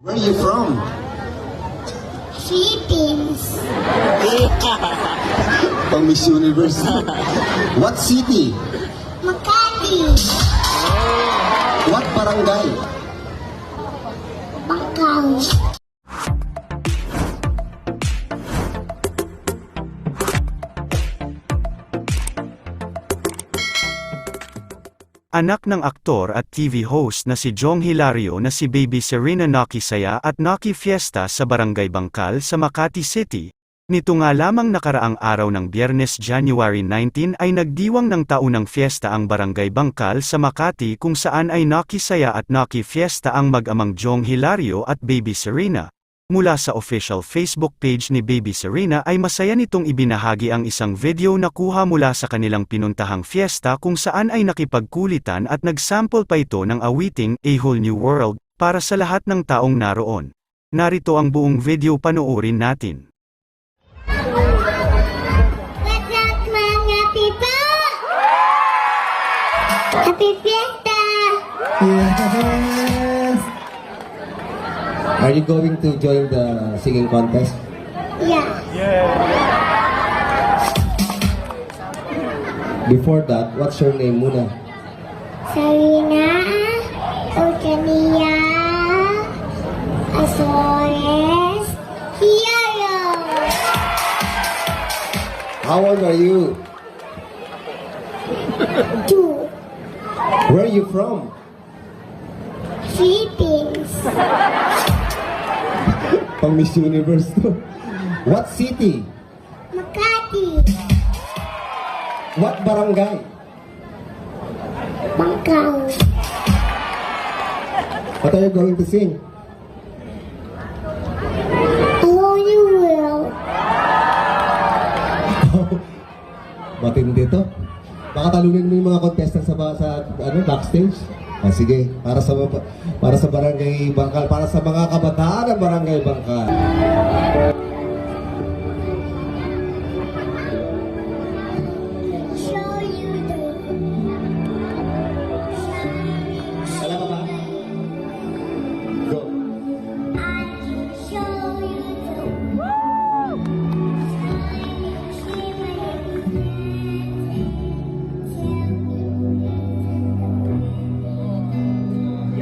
Where are you from? Philippines. Pang Miss Universe. What city? Makati. What barangay? Bangkang. Anak ng aktor at TV host na si Jong Hilario na si Baby Serena Naki Saya at Naki Fiesta sa Barangay Bangkal sa Makati City. Nito nga lamang nakaraang araw ng Biyernes January 19 ay nagdiwang ng taunang fiesta ang Barangay Bangkal sa Makati kung saan ay Naki Saya at Naki Fiesta ang mag-amang Jong Hilario at Baby Serena. Mula sa official Facebook page ni Baby Serena ay masaya nitong ibinahagi ang isang video na kuha mula sa kanilang pinuntahang fiesta kung saan ay nakipagkulitan at nagsample pa ito ng awiting A Whole New World para sa lahat ng taong naroon. Narito ang buong video panoorin natin. What's up mga people? Happy Fiesta! Are you going to join the singing contest? Yeah. Yeah. Before that, what's your name muna? Sarina, Oceania, Azores, Hiero. How old are you? Two. Where are you from? Philippines. Pang Miss Universe to. What city? Makati. What barangay? Bangkang. What are you going to sing? Whole new world. Matindi to. Baka talunin mo yung mga contestants sa, sa ano, backstage. Ah, sige, para sa para sa barangay Bangkal, para sa mga kabataan ng barangay Bangkal.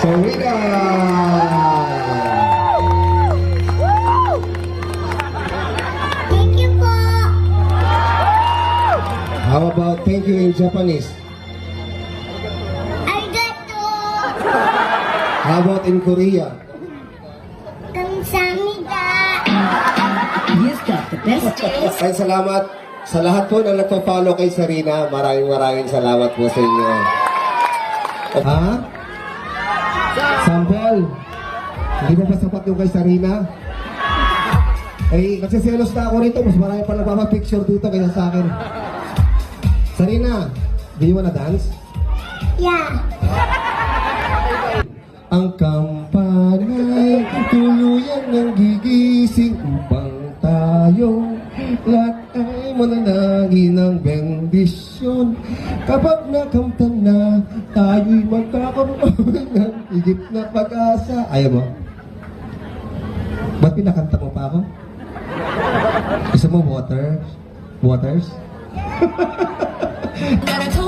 Sarina! Thank you. How about thank you in Japanese? How about in Korea? Kamsamida. You've got the best taste. Ay, salamat sa lahat po na nagpa-follow kay Sarina. Maraming maraming salamat po sa inyo. Ha? Sampol, hindi mo pa sapat yung kay Sarina? Eh, kasi selos na ako rito. Mas marami pa nagpapapicture dito kaya sa akin. Sarina, do you wanna dance? Yeah. Ang kampanay Tuluyan ng gigising Upang tayo Lahat ay mananagi ng bendisyon Kapag nakamtan na Tayo'y magkakaroon ng higit na pag-asa Ayaw mo? Ba't pinakanta mo pa ako? Gusto mo water? Waters?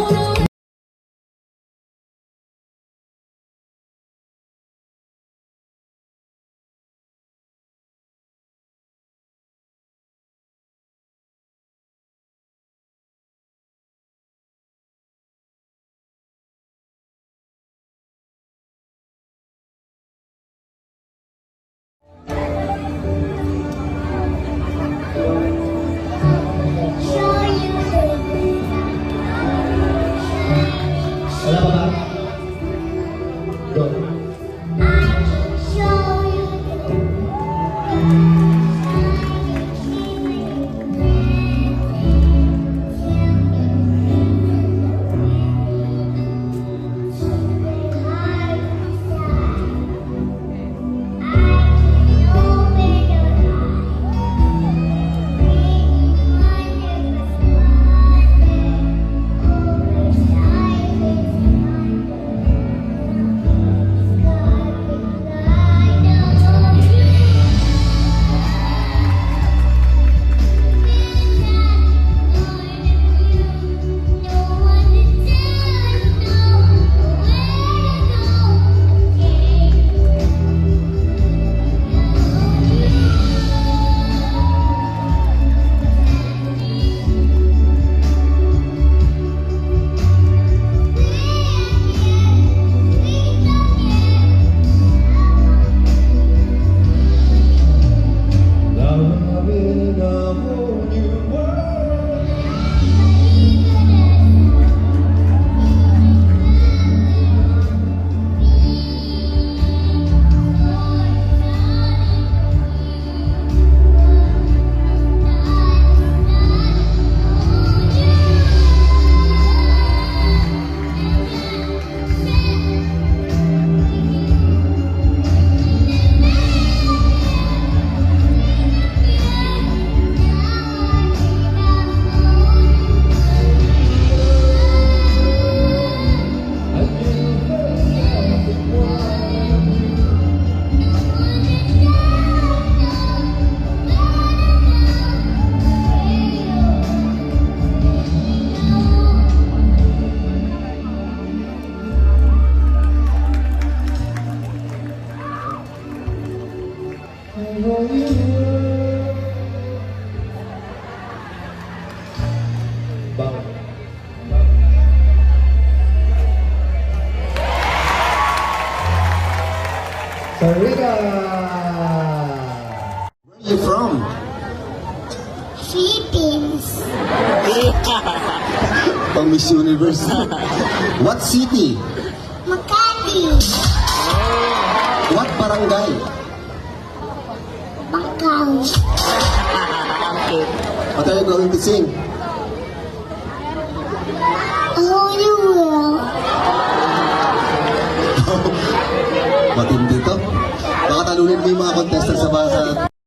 Sarina! Where are you from? Philippines. Pang Miss Universe. What city? Makati. What barangay? Bangkao. What are you going to sing? A whole Matindi to.